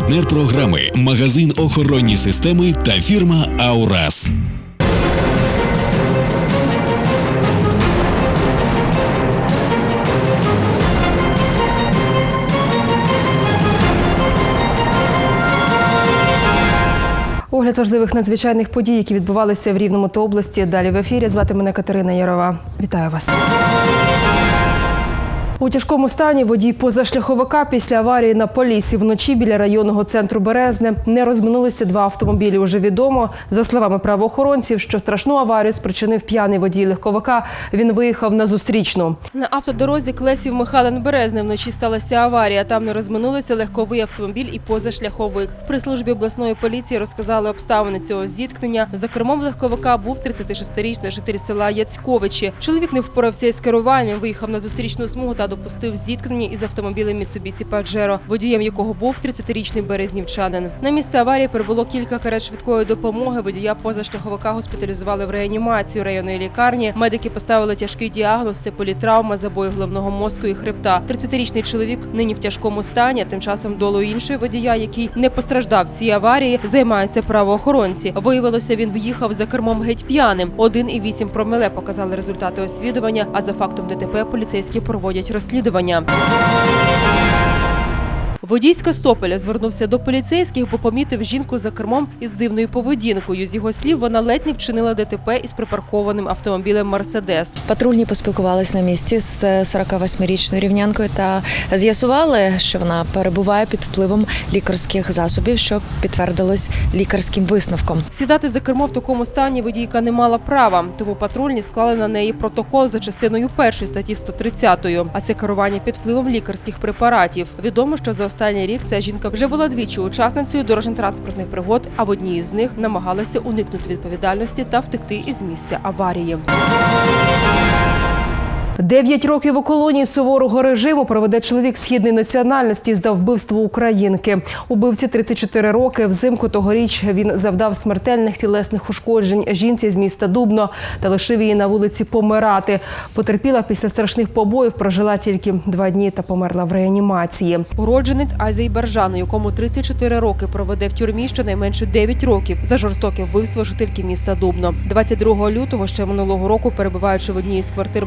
Партнер програми магазин охоронні системи та фірма Аурас. Огляд важливих надзвичайних подій, які відбувалися в Рівному та області. Далі в ефірі. Звати мене Катерина Ярова. Вітаю вас. У тяжкому стані водій позашляховика після аварії на Полісі вночі біля районного центру Березне не розминулися два автомобілі. Уже відомо за словами правоохоронців, що страшну аварію спричинив п'яний водій легковика. Він виїхав на зустрічну. На автодорозі Клесів Михайлен Березне вночі сталася аварія. Там не розминулися легковий автомобіль і позашляховик. При службі обласної поліції розказали обставини цього зіткнення. За кермом легковика був 36-річний житель села Яцьковичі. Чоловік не впорався із керуванням, виїхав на зустрічну смугу та допустив зіткнення із автомобілем Mitsubishi Pajero, водієм якого був 30-річний березнівчанин. На місце аварії прибуло кілька карет швидкої допомоги. Водія позашляховика госпіталізували в реанімацію районної лікарні. Медики поставили тяжкий діагноз це політравма, забої головного мозку і хребта. 30-річний чоловік нині в тяжкому стані. Тим часом долою іншої водія, який не постраждав в цій аварії, займаються правоохоронці. Виявилося, він в'їхав за кермом геть п'яним. 1,8 промиле показали результати освідування. А за фактом ДТП поліцейські проводять розслідування розслідування. Водій з Костополя звернувся до поліцейських, бо помітив жінку за кермом із дивною поведінкою. З його слів, вона ледь не вчинила ДТП із припаркованим автомобілем Мерседес. Патрульні поспілкувалися на місці з 48-річною рівнянкою та з'ясували, що вона перебуває під впливом лікарських засобів, що підтвердилось лікарським висновком. Сідати за кермо в такому стані водійка не мала права, тому патрульні склали на неї протокол за частиною першої статті 130, а це керування під впливом лікарських препаратів. Відомо, що за останній рік ця жінка вже була двічі учасницею дорожньо-транспортних пригод, а в одній із них намагалася уникнути відповідальності та втекти із місця аварії. Дев'ять років у колонії суворого режиму проведе чоловік східної національності за вбивство українки. Убивці 34 роки. Взимку тогоріч він завдав смертельних тілесних ушкоджень жінці з міста Дубно та лишив її на вулиці помирати. Потерпіла після страшних побоїв, прожила тільки два дні та померла в реанімації. Уродженець Азербайджану, якому 34 роки проведе в тюрмі щонайменше 9 років за жорстоке вбивство жительки міста Дубно. 22 лютого ще минулого року, перебуваючи в одній із квартир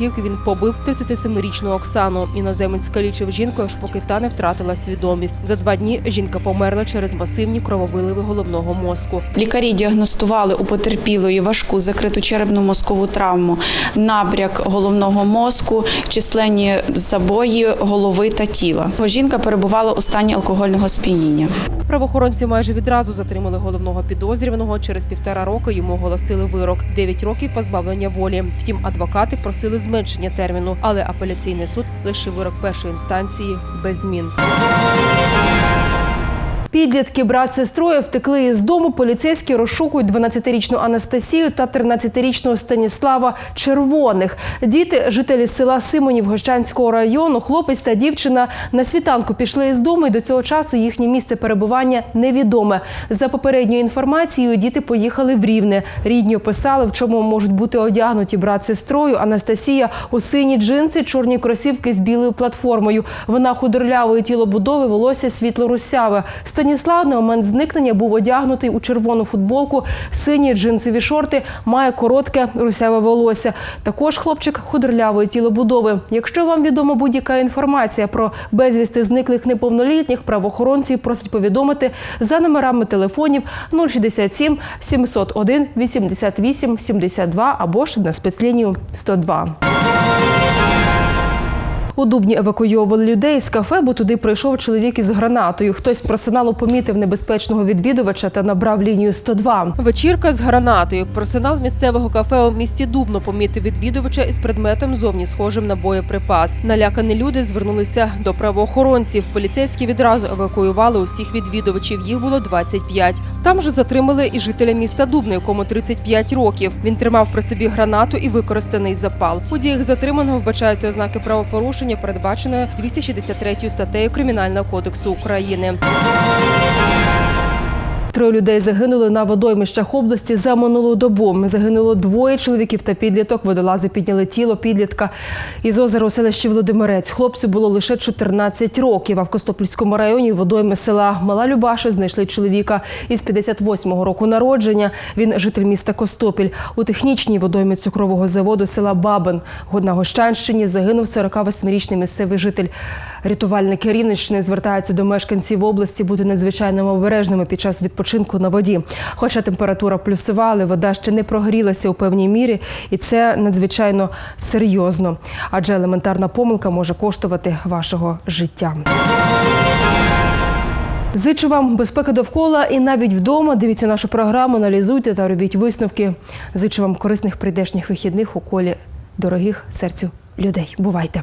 багатоповерхівки, він побив 37-річну Оксану. Іноземець скалічив жінку, аж поки та не втратила свідомість. За два дні жінка померла через масивні крововиливи головного мозку. Лікарі діагностували у потерпілої важку закриту черепно-мозкову травму, набряк головного мозку, численні забої голови та тіла. Жінка перебувала у стані алкогольного сп'яніння. Правоохоронці майже відразу затримали головного підозрюваного. Через півтора року йому оголосили вирок 9 років позбавлення волі. Втім, адвокати просили зменшення терміну, але апеляційний суд лишив вирок першої інстанції без змін. Підлітки брат сестрою втекли із дому. Поліцейські розшукують 12-річну Анастасію та 13-річного Станіслава Червоних. Діти, жителі села Симонів Гощанського району, хлопець та дівчина на світанку пішли із дому, і до цього часу їхнє місце перебування невідоме. За попередньою інформацією, діти поїхали в Рівне. Рідні описали, в чому можуть бути одягнуті брат сестрою. Анастасія у сині джинси, чорні кросівки з білою платформою. Вона худорлявої тілобудови, волосся світло-русяве. Станіслав на момент зникнення був одягнутий у червону футболку, сині джинсові шорти, має коротке русяве волосся. Також хлопчик худорлявої тілобудови. Якщо вам відома будь-яка інформація про безвісти зниклих неповнолітніх, правоохоронці просять повідомити за номерами телефонів 067 701 88 72 або ж на спецлінію 102. У Дубні евакуйовували людей з кафе, бо туди прийшов чоловік із гранатою. Хтось з персоналу помітив небезпечного відвідувача та набрав лінію 102. Вечірка з гранатою. Персонал місцевого кафе у місті Дубно помітив відвідувача із предметом зовні схожим на боєприпас. Налякані люди звернулися до правоохоронців. Поліцейські відразу евакуювали усіх відвідувачів. Їх було 25. Там же затримали і жителя міста Дубно, якому 35 років. Він тримав при собі гранату і використаний запал. У діях затриманого вбачаються ознаки правопорушення, передбаченої 263 статтею Кримінального кодексу України. Троє людей загинули на водоймищах області за минулу добу. Загинуло двоє чоловіків та підліток. Водолази підняли тіло підлітка із озера у селищі Володимирець. Хлопцю було лише 14 років. А в Костопільському районі водойми села Мала Любаша знайшли чоловіка із 58-го року народження. Він житель міста Костопіль. У технічній водоймі цукрового заводу села Бабин на Гощанщині загинув 48-річний місцевий житель. Рятувальники Рівненщини звертаються до мешканців області бути надзвичайно обережними під час відпочинку на воді. Хоча температура плюсова, але вода ще не прогрілася у певній мірі, і це надзвичайно серйозно, адже елементарна помилка може коштувати вашого життя. Зичу вам безпеки довкола і навіть вдома. Дивіться нашу програму, аналізуйте та робіть висновки. Зичу вам корисних прийдешніх вихідних у колі дорогих серцю людей. Бувайте!